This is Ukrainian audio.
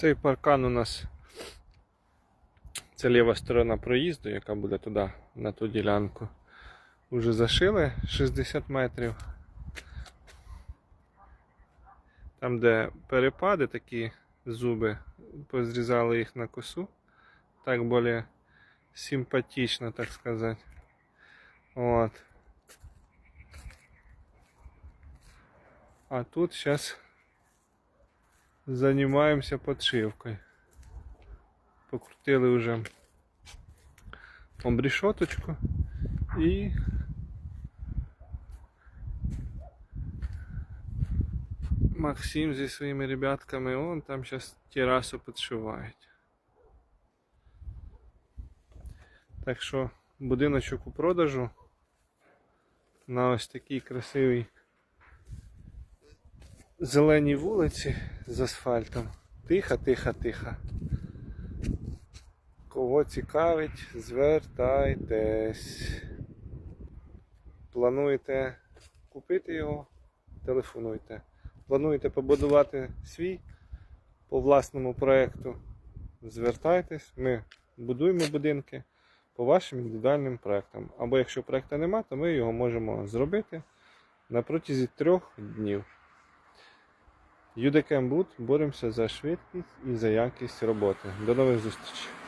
Цей паркан у нас це ліва сторона проїзду, яка буде туди, на ту ділянку. Уже зашили 60 метрів. Там, де перепади, такі зуби, позрізали їх на косу. Так більш симпатично, так сказати. От. А тут сейчас занимаемся подшивкой. Покрутили вже обрішоточку і Максим зі своїми ребятками, он там зараз терасу підшивають. Так що будиночок у продажу на ось такій красивій зеленій вулиці з асфальтом. Тихо, тихо, тихо. Кого цікавить, звертайтесь. Плануєте купити його, телефонуйте. Плануєте побудувати свій по власному проєкту, звертайтесь, ми будуємо будинки по вашим індивідуальним проєктам. Або якщо проєкту нема, то ми його можемо зробити на протязі трьох днів. UDCAM Boot боремося за швидкість і за якість роботи. До нових зустрічей!